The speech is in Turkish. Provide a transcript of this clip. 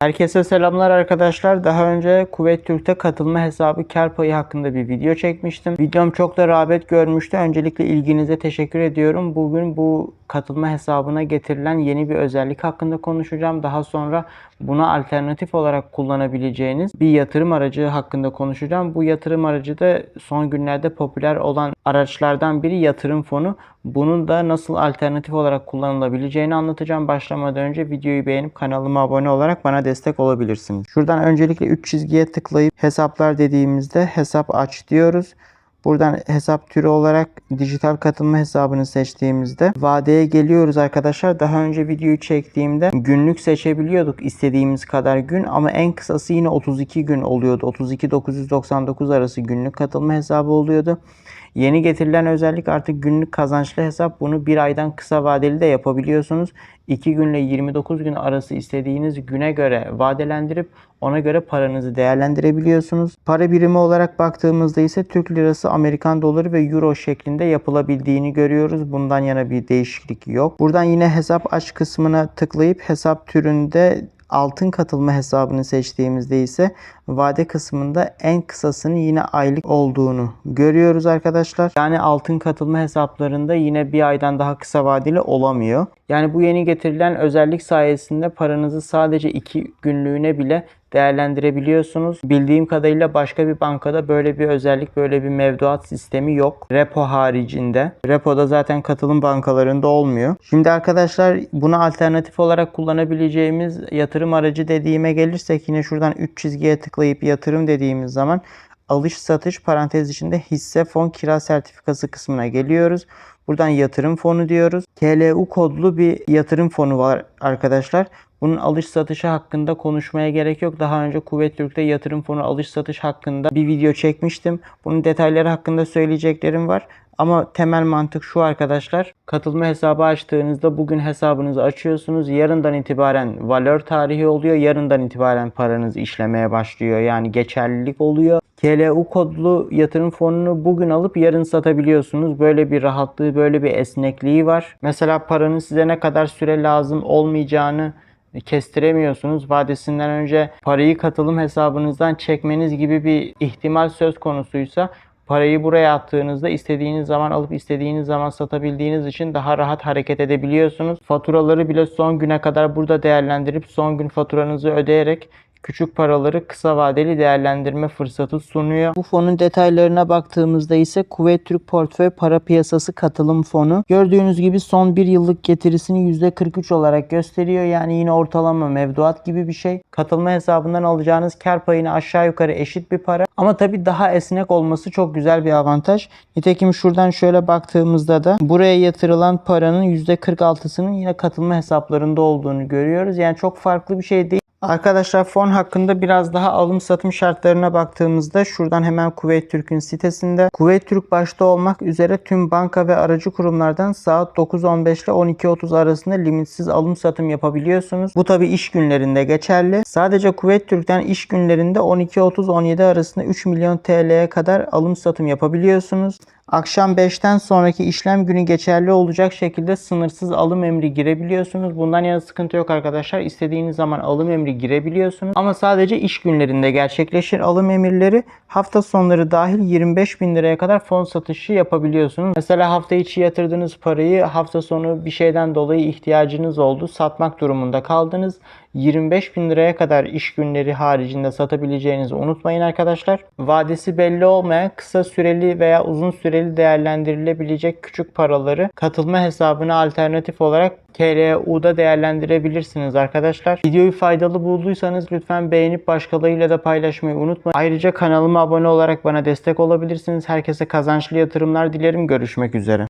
Herkese selamlar arkadaşlar. Daha önce Kuveyt Türk'te katılma hesabı kar hakkında bir video çekmiştim. Videom çok da rağbet görmüştü. Öncelikle ilginize teşekkür ediyorum. Bugün bu katılma hesabına getirilen yeni bir özellik hakkında konuşacağım. Daha sonra buna alternatif olarak kullanabileceğiniz bir yatırım aracı hakkında konuşacağım. Bu yatırım aracı da son günlerde popüler olan araçlardan biri yatırım fonu. Bunun da nasıl alternatif olarak kullanılabileceğini anlatacağım. Başlamadan önce videoyu beğenip kanalıma abone olarak bana destek olabilirsiniz. Şuradan öncelikle 3 çizgiye tıklayıp hesaplar dediğimizde hesap aç diyoruz. Buradan hesap türü olarak dijital katılma hesabını seçtiğimizde vadeye geliyoruz arkadaşlar. Daha önce videoyu çektiğimde günlük seçebiliyorduk istediğimiz kadar gün ama en kısası yine 32 gün oluyordu. 32 999 arası günlük katılma hesabı oluyordu. Yeni getirilen özellik artık günlük kazançlı hesap. Bunu bir aydan kısa vadeli de yapabiliyorsunuz. 2 günle 29 gün arası istediğiniz güne göre vadelendirip ona göre paranızı değerlendirebiliyorsunuz. Para birimi olarak baktığımızda ise Türk lirası, Amerikan doları ve euro şeklinde yapılabildiğini görüyoruz. Bundan yana bir değişiklik yok. Buradan yine hesap aç kısmına tıklayıp hesap türünde altın katılma hesabını seçtiğimizde ise vade kısmında en kısasının yine aylık olduğunu görüyoruz arkadaşlar. Yani altın katılma hesaplarında yine bir aydan daha kısa vadeli olamıyor. Yani bu yeni getirilen özellik sayesinde paranızı sadece 2 günlüğüne bile değerlendirebiliyorsunuz. Bildiğim kadarıyla başka bir bankada böyle bir özellik, böyle bir mevduat sistemi yok. Repo haricinde. Repo'da zaten katılım bankalarında olmuyor. Şimdi arkadaşlar buna alternatif olarak kullanabileceğimiz yatırım aracı dediğime gelirsek yine şuradan 3 çizgiye tıklayıp yatırım dediğimiz zaman alış satış parantez içinde hisse fon kira sertifikası kısmına geliyoruz. Buradan yatırım fonu diyoruz. KLU kodlu bir yatırım fonu var arkadaşlar. Bunun alış satışı hakkında konuşmaya gerek yok. Daha önce Kuvvet Türk'te yatırım fonu alış satış hakkında bir video çekmiştim. Bunun detayları hakkında söyleyeceklerim var. Ama temel mantık şu arkadaşlar. Katılma hesabı açtığınızda bugün hesabınızı açıyorsunuz. Yarından itibaren valör tarihi oluyor. Yarından itibaren paranız işlemeye başlıyor. Yani geçerlilik oluyor. KLU kodlu yatırım fonunu bugün alıp yarın satabiliyorsunuz. Böyle bir rahatlığı, böyle bir esnekliği var. Mesela paranın size ne kadar süre lazım olmayacağını kestiremiyorsunuz. Vadesinden önce parayı katılım hesabınızdan çekmeniz gibi bir ihtimal söz konusuysa parayı buraya attığınızda istediğiniz zaman alıp istediğiniz zaman satabildiğiniz için daha rahat hareket edebiliyorsunuz. Faturaları bile son güne kadar burada değerlendirip son gün faturanızı ödeyerek küçük paraları kısa vadeli değerlendirme fırsatı sunuyor. Bu fonun detaylarına baktığımızda ise Kuveyt Türk Portföy Para Piyasası Katılım Fonu. Gördüğünüz gibi son bir yıllık getirisini %43 olarak gösteriyor. Yani yine ortalama mevduat gibi bir şey. Katılma hesabından alacağınız kar payına aşağı yukarı eşit bir para. Ama tabii daha esnek olması çok güzel bir avantaj. Nitekim şuradan şöyle baktığımızda da buraya yatırılan paranın %46'sının yine katılma hesaplarında olduğunu görüyoruz. Yani çok farklı bir şey değil. Arkadaşlar fon hakkında biraz daha alım satım şartlarına baktığımızda şuradan hemen Kuveyt Türk'ün sitesinde Kuveyt Türk başta olmak üzere tüm banka ve aracı kurumlardan saat 9.15 ile 12.30 arasında limitsiz alım satım yapabiliyorsunuz. Bu tabi iş günlerinde geçerli. Sadece Kuveyt Türk'ten iş günlerinde 12.30-17 arasında 3 milyon TL'ye kadar alım satım yapabiliyorsunuz. Akşam 5'ten sonraki işlem günü geçerli olacak şekilde sınırsız alım emri girebiliyorsunuz. Bundan yana sıkıntı yok arkadaşlar. İstediğiniz zaman alım emri girebiliyorsunuz. Ama sadece iş günlerinde gerçekleşir alım emirleri. Hafta sonları dahil 25 bin liraya kadar fon satışı yapabiliyorsunuz. Mesela hafta içi yatırdığınız parayı hafta sonu bir şeyden dolayı ihtiyacınız oldu. Satmak durumunda kaldınız. 25 bin liraya kadar iş günleri haricinde satabileceğinizi unutmayın arkadaşlar. Vadesi belli olmayan kısa süreli veya uzun süreli değerlendirilebilecek küçük paraları katılma hesabına alternatif olarak KLU'da değerlendirebilirsiniz arkadaşlar. Videoyu faydalı bulduysanız lütfen beğenip başkalarıyla da paylaşmayı unutmayın. Ayrıca kanalıma abone olarak bana destek olabilirsiniz. Herkese kazançlı yatırımlar dilerim. Görüşmek üzere.